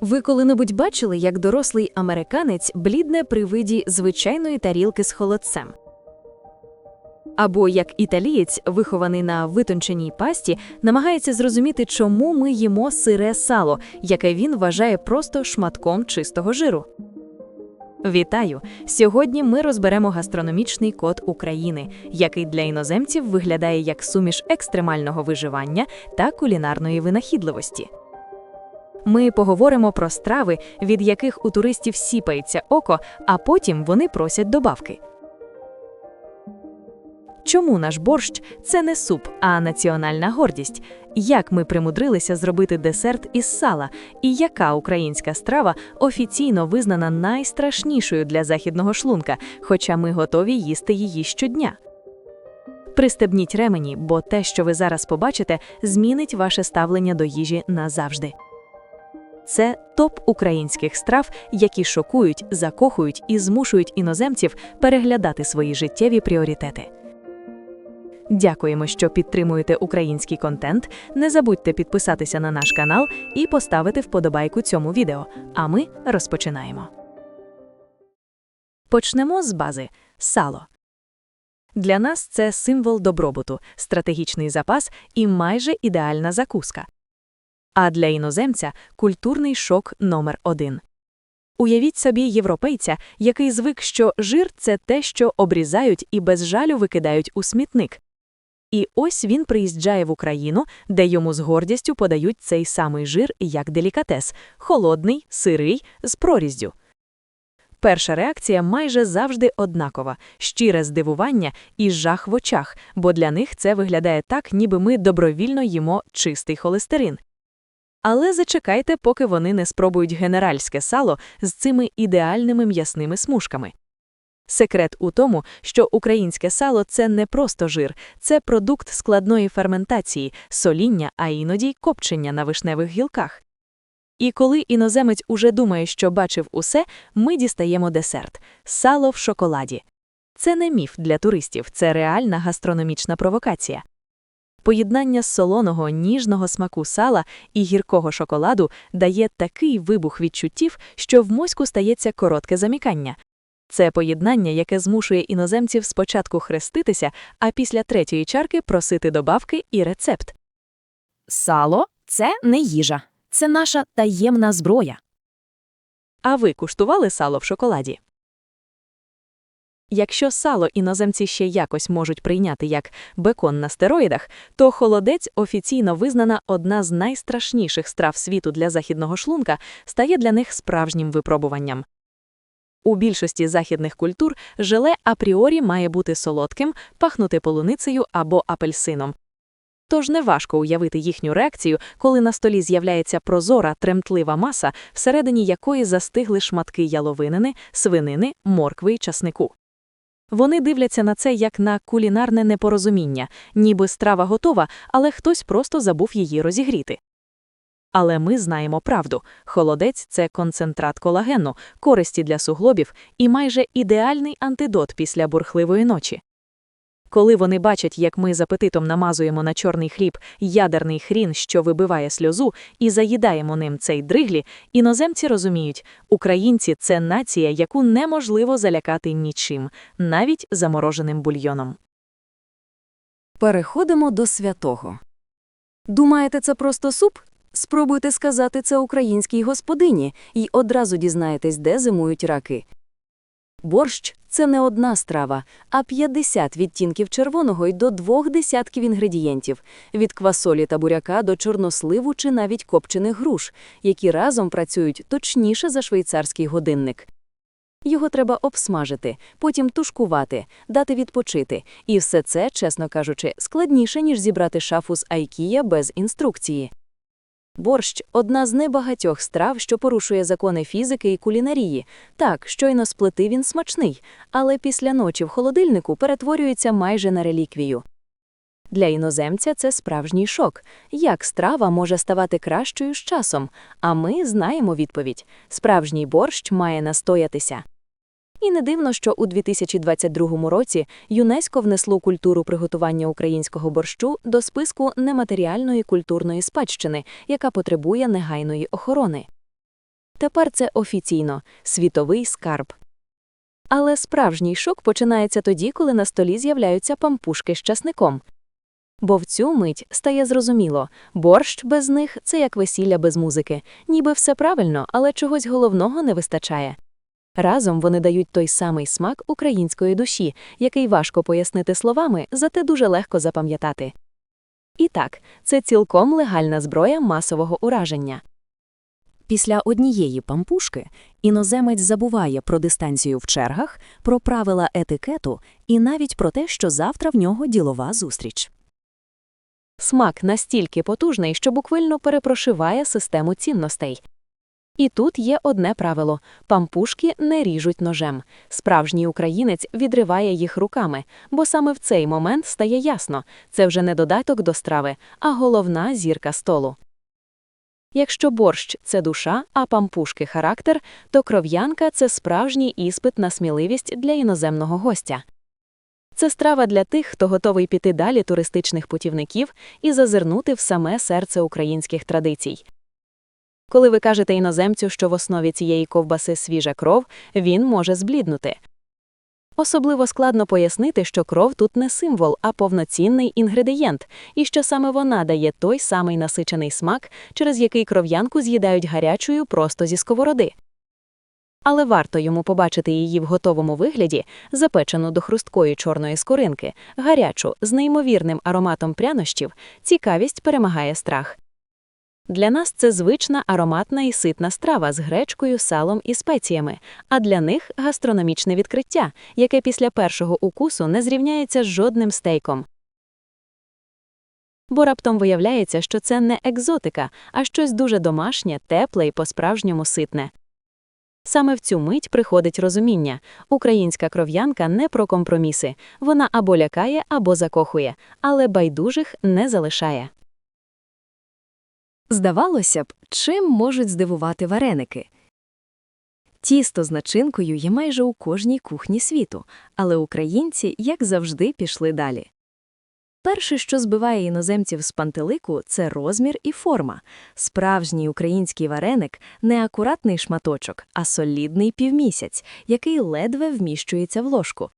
Ви коли-небудь бачили, як дорослий американець блідне при виді звичайної тарілки з холодцем? Або як італієць, вихований на витонченій пасті, намагається зрозуміти, чому ми їмо сире сало, яке він вважає просто шматком чистого жиру. Вітаю! Сьогодні ми розберемо гастрономічний код України, який для іноземців виглядає як суміш екстремального виживання та кулінарної винахідливості. Ми поговоримо про страви, від яких у туристів сіпається око, а потім вони просять добавки. Чому наш борщ це не суп, а національна гордість? Як ми примудрилися зробити десерт із сала, і яка українська страва офіційно визнана найстрашнішою для західного шлунка, хоча ми готові їсти її щодня? Пристебніть ремені, бо те, що ви зараз побачите, змінить ваше ставлення до їжі назавжди. Це топ українських страв, які шокують, закохують і змушують іноземців переглядати свої життєві пріоритети. Дякуємо, що підтримуєте український контент. Не забудьте підписатися на наш канал і поставити вподобайку цьому відео. А ми розпочинаємо. Почнемо з бази сало. Для нас це символ добробуту, стратегічний запас і майже ідеальна закуска. А для іноземця культурний шок номер один. Уявіть собі європейця, який звик, що жир це те, що обрізають і без жалю викидають у смітник. І ось він приїжджає в Україну, де йому з гордістю подають цей самий жир як делікатес холодний, сирий, з проріздю. Перша реакція майже завжди однакова щире здивування і жах в очах, бо для них це виглядає так, ніби ми добровільно їмо чистий холестерин. Але зачекайте, поки вони не спробують генеральське сало з цими ідеальними м'ясними смужками. Секрет у тому, що українське сало це не просто жир, це продукт складної ферментації, соління, а іноді й копчення на вишневих гілках. І коли іноземець уже думає, що бачив усе, ми дістаємо десерт сало в шоколаді. Це не міф для туристів, це реальна гастрономічна провокація. Поєднання солоного ніжного смаку сала і гіркого шоколаду дає такий вибух відчуттів, що в мозку стається коротке замікання. Це поєднання, яке змушує іноземців спочатку хреститися, а після третьої чарки просити добавки і рецепт. Сало це не їжа, це наша таємна зброя. А ви куштували сало в шоколаді? Якщо сало іноземці ще якось можуть прийняти як бекон на стероїдах, то холодець офіційно визнана одна з найстрашніших страв світу для західного шлунка, стає для них справжнім випробуванням. У більшості західних культур желе апріорі має бути солодким, пахнути полуницею або апельсином. Тож неважко уявити їхню реакцію, коли на столі з'являється прозора, тремтлива маса, всередині якої застигли шматки яловинини, свинини, моркви й часнику. Вони дивляться на це як на кулінарне непорозуміння, ніби страва готова, але хтось просто забув її розігріти. Але ми знаємо правду холодець це концентрат колагену, користі для суглобів і майже ідеальний антидот після бурхливої ночі. Коли вони бачать, як ми з апетитом намазуємо на чорний хліб ядерний хрін, що вибиває сльозу, і заїдаємо ним цей дриглі, іноземці розуміють, українці це нація, яку неможливо залякати нічим, навіть замороженим бульйоном. Переходимо до святого. Думаєте, це просто суп? Спробуйте сказати це українській господині і одразу дізнаєтесь, де зимують раки. Борщ це не одна страва, а 50 відтінків червоного й до двох десятків інгредієнтів від квасолі та буряка до чорносливу чи навіть копчених груш, які разом працюють точніше за швейцарський годинник. Його треба обсмажити, потім тушкувати, дати відпочити, і все це, чесно кажучи, складніше, ніж зібрати шафу з Айкія без інструкції. Борщ одна з небагатьох страв, що порушує закони фізики і кулінарії. Так, щойно сплити він смачний, але після ночі в холодильнику перетворюється майже на реліквію. Для іноземця це справжній шок. Як страва може ставати кращою з часом? А ми знаємо відповідь: справжній борщ має настоятися. І не дивно, що у 2022 році ЮНЕСКО внесло культуру приготування українського борщу до списку нематеріальної культурної спадщини, яка потребує негайної охорони. Тепер це офіційно світовий скарб. Але справжній шок починається тоді, коли на столі з'являються пампушки з часником. Бо в цю мить стає зрозуміло, борщ без них це як весілля без музики, ніби все правильно, але чогось головного не вистачає. Разом вони дають той самий смак української душі, який важко пояснити словами, зате дуже легко запам'ятати. І так, це цілком легальна зброя масового ураження. Після однієї пампушки іноземець забуває про дистанцію в чергах, про правила етикету і навіть про те, що завтра в нього ділова зустріч. Смак настільки потужний, що буквально перепрошиває систему цінностей. І тут є одне правило – пампушки не ріжуть ножем. Справжній українець відриває їх руками, бо саме в цей момент стає ясно – це вже не додаток до страви, а головна зірка столу. Якщо борщ – це душа, а пампушки – характер, то кров'янка – це справжній іспит на сміливість для іноземного гостя. Це страва для тих, хто готовий піти далі туристичних путівників і зазирнути в саме серце українських традицій. Коли ви кажете іноземцю, що в основі цієї ковбаси свіжа кров, він може збліднути. Особливо складно пояснити, що кров тут не символ, а повноцінний інгредієнт, і що саме вона дає той самий насичений смак, через який кров'янку з'їдають гарячою просто зі сковороди. Але варто йому побачити її в готовому вигляді, запечену до хрусткої чорної скоринки, гарячу, з неймовірним ароматом прянощів, цікавість перемагає страх. Для нас це звична ароматна і ситна страва з гречкою, салом і спеціями, а для них гастрономічне відкриття, яке після першого укусу не зрівняється з жодним стейком. Бо раптом виявляється, що це не екзотика, а щось дуже домашнє, тепле і по-справжньому ситне. Саме в цю мить приходить розуміння українська кров'янка не про компроміси, вона або лякає, або закохує, але байдужих не залишає. Здавалося б, чим можуть здивувати вареники? Тісто з начинкою є майже у кожній кухні світу, але українці, як завжди, пішли далі. Перше, що збиває іноземців з пантелику, це розмір і форма. Справжній український вареник – не акуратний шматочок, а солідний півмісяць, який ледве вміщується в ложку.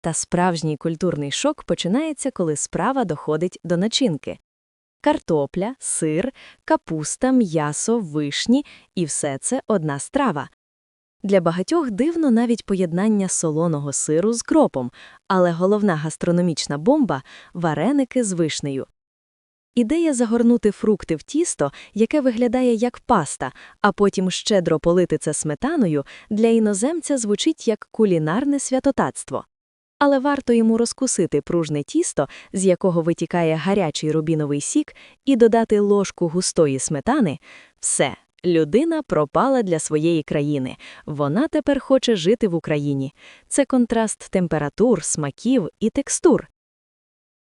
Та справжній культурний шок починається, коли справа доходить до начинки. Картопля, сир, капуста, м'ясо, вишні – і все це одна страва. Для багатьох дивно навіть поєднання солоного сиру з кропом, але головна гастрономічна бомба – вареники з вишнею. Ідея загорнути фрукти в тісто, яке виглядає як паста, а потім щедро полити це сметаною, для іноземця звучить як кулінарне святотатство. Але варто йому розкусити пружне тісто, з якого витікає гарячий рубіновий сік, і додати ложку густої сметани – все, людина пропала для своєї країни. Вона тепер хоче жити в Україні. Це контраст температур, смаків і текстур.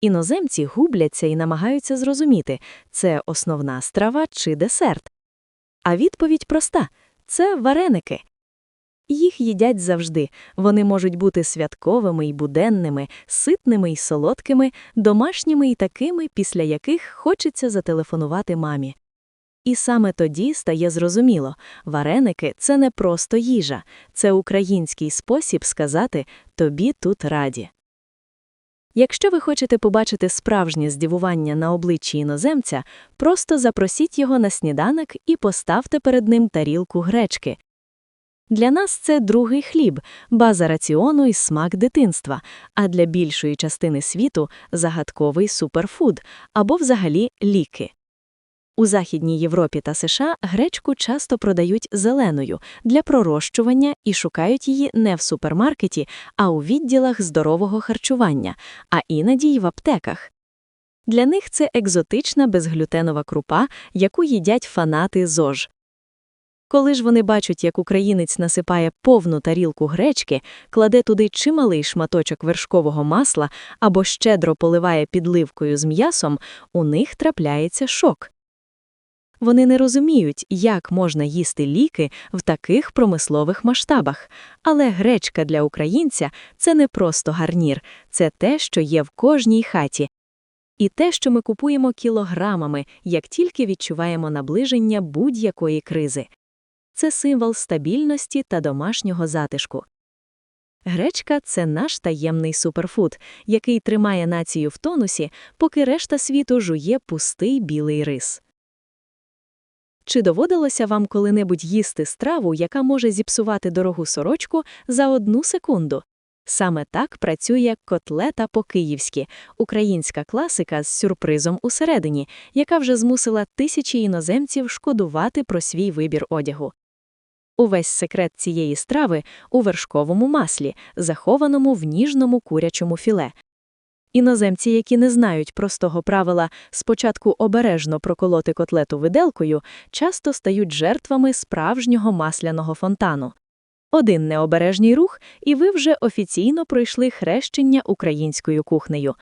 Іноземці губляться і намагаються зрозуміти, це основна страва чи десерт. А відповідь проста – це вареники. Їх їдять завжди. Вони можуть бути святковими і буденними, ситними і солодкими, домашніми і такими, після яких хочеться зателефонувати мамі. І саме тоді стає зрозуміло, вареники – це не просто їжа, це український спосіб сказати «тобі тут раді». Якщо ви хочете побачити справжнє здивування на обличчі іноземця, просто запросіть його на сніданок і поставте перед ним тарілку гречки. Для нас це другий хліб, база раціону і смак дитинства, а для більшої частини світу – загадковий суперфуд або взагалі ліки. У Західній Європі та США гречку часто продають зеленою для пророщування і шукають її не в супермаркеті, а у відділах здорового харчування, а іноді й в аптеках. Для них це екзотична безглютенова крупа, яку їдять фанати ЗОЖ. Коли ж вони бачать, як українець насипає повну тарілку гречки, кладе туди чималий шматочок вершкового масла або щедро поливає підливкою з м'ясом, у них трапляється шок. Вони не розуміють, як можна їсти ліки в таких промислових масштабах. Але гречка для українця – це не просто гарнір, це те, що є в кожній хаті. І те, що ми купуємо кілограмами, як тільки відчуваємо наближення будь-якої кризи. Це символ стабільності та домашнього затишку. Гречка це наш таємний суперфуд, який тримає націю в тонусі, поки решта світу жує пустий білий рис. Чи доводилося вам коли-небудь їсти страву, яка може зіпсувати дорогу сорочку за одну секунду? Саме так працює котлета по-київськи, українська класика з сюрпризом усередині, яка вже змусила тисячі іноземців шкодувати про свій вибір одягу. Увесь секрет цієї страви у вершковому маслі, захованому в ніжному курячому філе. Іноземці, які не знають простого правила спочатку обережно проколоти котлету виделкою, часто стають жертвами справжнього масляного фонтану. Один необережний рух, і ви вже офіційно пройшли хрещення українською кухнею.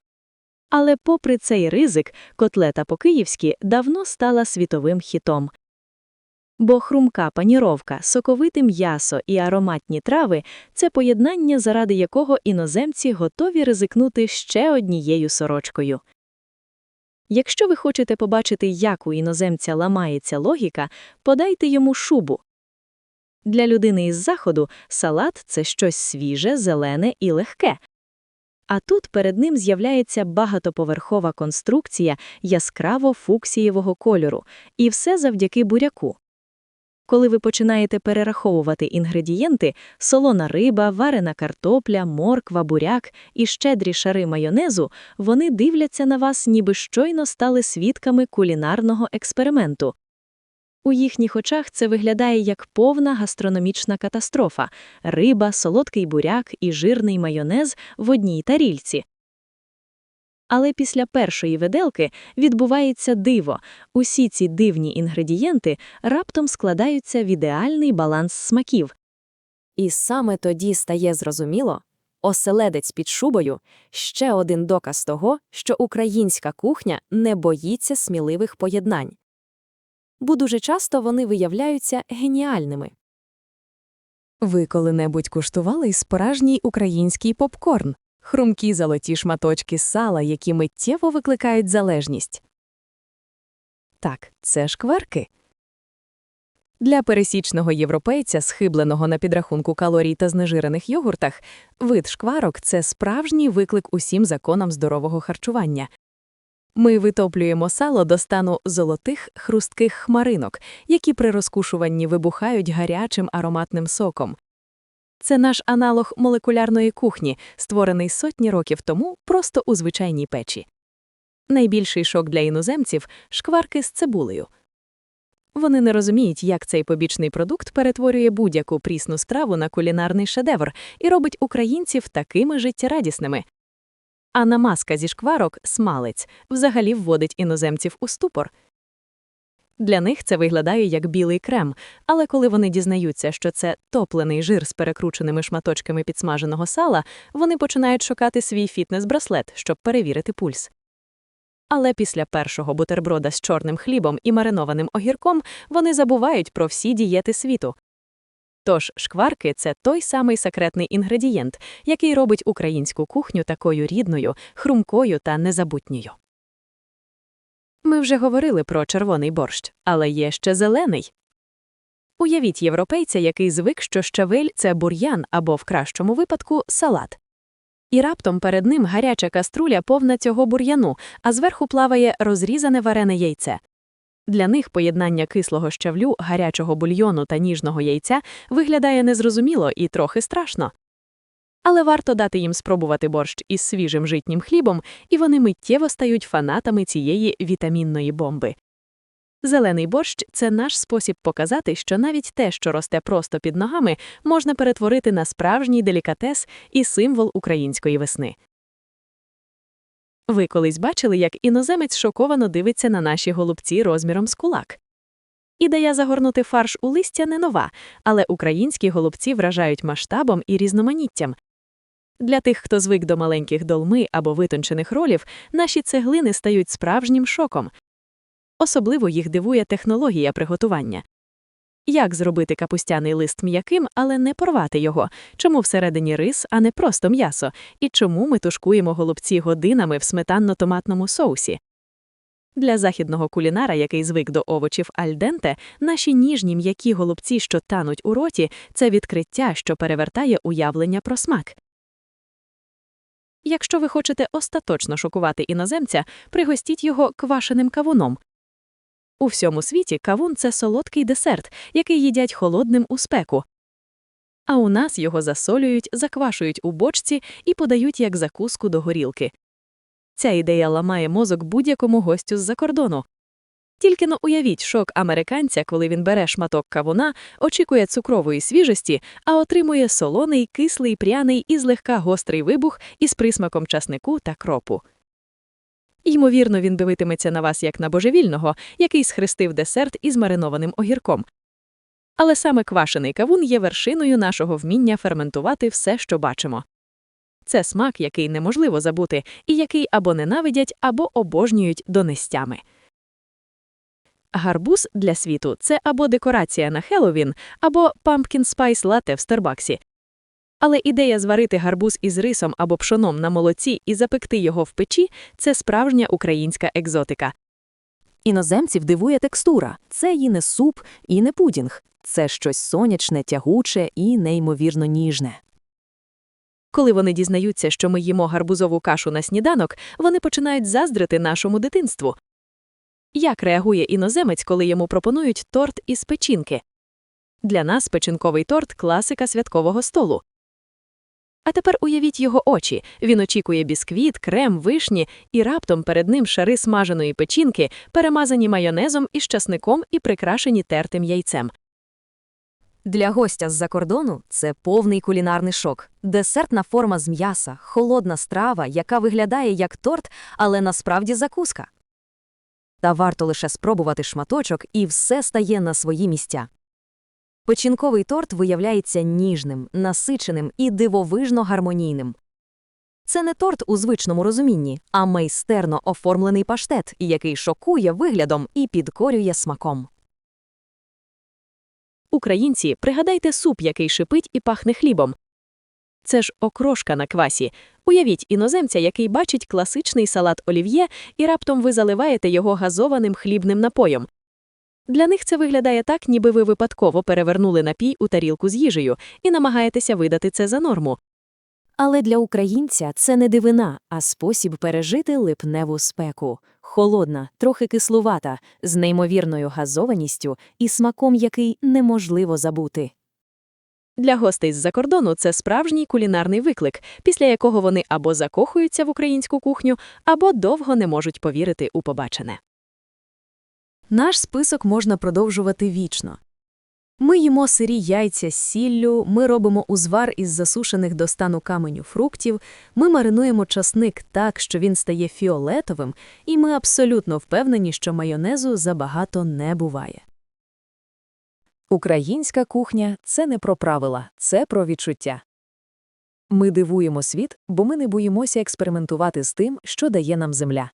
Але попри цей ризик, котлета по-київськи давно стала світовим хітом. Бо хрумка паніровка, соковите м'ясо і ароматні трави – це поєднання, заради якого іноземці готові ризикнути ще однією сорочкою. Якщо ви хочете побачити, як у іноземця ламається логіка, подайте йому шубу. Для людини із заходу салат – це щось свіже, зелене і легке. А тут перед ним з'являється багатоповерхова конструкція яскраво фуксієвого кольору, і все завдяки буряку. Коли ви починаєте перераховувати інгредієнти – солона риба, варена картопля, морква, буряк і щедрі шари майонезу – вони дивляться на вас, ніби щойно стали свідками кулінарного експерименту. У їхніх очах це виглядає як повна гастрономічна катастрофа – риба, солодкий буряк і жирний майонез в одній тарільці. Але після першої виделки відбувається диво. Усі ці дивні інгредієнти раптом складаються в ідеальний баланс смаків. І саме тоді стає зрозуміло, оселедець під шубою – ще один доказ того, що українська кухня не боїться сміливих поєднань. Бо дуже часто вони виявляються геніальними. Ви коли-небудь куштували справжній український попкорн? Хрумкі золоті шматочки сала, які миттєво викликають залежність. Так, це шкварки. Для пересічного європейця, схибленого на підрахунку калорій та знежирених йогуртах, вид шкварок – це справжній виклик усім законам здорового харчування. Ми витоплюємо сало до стану золотих хрустких хмаринок, які при розкушуванні вибухають гарячим ароматним соком. Це наш аналог молекулярної кухні, створений сотні років тому просто у звичайній печі. Найбільший шок для іноземців – шкварки з цибулею. Вони не розуміють, як цей побічний продукт перетворює будь-яку прісну страву на кулінарний шедевр і робить українців такими життєрадісними. А намазка зі шкварок – смалець, взагалі вводить іноземців у ступор. Для них це виглядає як білий крем, але коли вони дізнаються, що це топлений жир з перекрученими шматочками підсмаженого сала, вони починають шукати свій фітнес-браслет, щоб перевірити пульс. Але після першого бутерброда з чорним хлібом і маринованим огірком вони забувають про всі дієти світу. Тож шкварки – це той самий секретний інгредієнт, який робить українську кухню такою рідною, хрумкою та незабутньою. Ми вже говорили про червоний борщ, але є ще зелений. Уявіть європейця, який звик, що щавель – це бур'ян або, в кращому випадку, салат. І раптом перед ним гаряча каструля повна цього бур'яну, а зверху плаває розрізане варене яйце. Для них поєднання кислого щавлю, гарячого бульйону та ніжного яйця виглядає незрозуміло і трохи страшно. Але варто дати їм спробувати борщ із свіжим житнім хлібом, і вони миттєво стають фанатами цієї вітамінної бомби. Зелений борщ це наш спосіб показати, що навіть те, що росте просто під ногами, можна перетворити на справжній делікатес і символ української весни. Ви колись бачили, як іноземець шоковано дивиться на наші голубці розміром з кулак. Ідея загорнути фарш у листя не нова, але українські голубці вражають масштабом і різноманіттям. Для тих, хто звик до маленьких долми або витончених ролів, наші цеглини стають справжнім шоком. Особливо їх дивує технологія приготування. Як зробити капустяний лист м'яким, але не порвати його? Чому всередині рис, а не просто м'ясо? І чому ми тушкуємо голубці годинами в сметанно-томатному соусі? Для західного кулінара, який звик до овочів альденте, наші ніжні м'які голубці, що тануть у роті, це відкриття, що перевертає уявлення про смак. Якщо ви хочете остаточно шокувати іноземця, пригостіть його квашеним кавуном. У всьому світі кавун це солодкий десерт, який їдять холодним у спеку. А у нас його засолюють, заквашують у бочці і подають як закуску до горілки. Ця ідея ламає мозок будь-якому гостю з-за кордону. Тільки но уявіть шок американця, коли він бере шматок кавуна, очікує цукрової свіжості, а отримує солоний, кислий, пряний і злегка гострий вибух із присмаком часнику та кропу. Ймовірно, він дивитиметься на вас як на божевільного, який схрестив десерт із маринованим огірком. Але саме квашений кавун є вершиною нашого вміння ферментувати все, що бачимо. Це смак, який неможливо забути, і який або ненавидять, або обожнюють донестями. Гарбуз для світу це або декорація на Хеллоуін, або pumpkin spice latte в Старбаксі. Але ідея зварити гарбуз із рисом або пшоном на молоці і запекти його в печі це справжня українська екзотика. Іноземців дивує текстура. Це і не суп, і не пудінг. Це щось сонячне, тягуче і неймовірно ніжне. Коли вони дізнаються, що ми їмо гарбузову кашу на сніданок, вони починають заздрити нашому дитинству. Як реагує іноземець, коли йому пропонують торт із печінки? Для нас печінковий торт класика святкового столу. А тепер уявіть його очі. Він очікує бісквіт, крем, вишні, і раптом перед ним шари смаженої печінки, перемазані майонезом із часником і прикрашені тертим яйцем. Для гостя з-за кордону це повний кулінарний шок. Десертна форма з м'яса, холодна страва, яка виглядає як торт, але насправді закуска. Та варто лише спробувати шматочок, і все стає на свої місця. Печінковий торт виявляється ніжним, насиченим і дивовижно гармонійним. Це не торт у звичному розумінні, а майстерно оформлений паштет, який шокує виглядом і підкорює смаком. Українці, пригадайте суп, який шипить і пахне хлібом. Це ж окрошка на квасі. Уявіть іноземця, який бачить класичний салат олів'є, і раптом ви заливаєте його газованим хлібним напоєм. Для них це виглядає так, ніби ви випадково перевернули напій у тарілку з їжею і намагаєтеся видати це за норму. Але для українця це не дивина, а спосіб пережити липневу спеку. Холодна, трохи кислувата, з неймовірною газованістю і смаком, який неможливо забути. Для гостей з-за кордону це справжній кулінарний виклик, після якого вони або закохуються в українську кухню, або довго не можуть повірити у побачене. Наш список можна продовжувати вічно. Ми їмо сирі яйця з сіллю, ми робимо узвар із засушених до стану каменю фруктів, ми маринуємо часник так, що він стає фіолетовим, і ми абсолютно впевнені, що майонезу забагато не буває. Українська кухня це не про правила, це про відчуття. Ми дивуємо світ, бо ми не боїмося експериментувати з тим, що дає нам земля.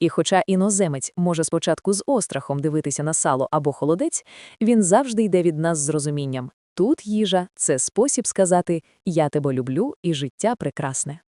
І хоча іноземець може спочатку з острахом дивитися на сало або холодець, він завжди йде від нас з розумінням. Тут їжа це спосіб сказати Я тебе люблю і життя прекрасне.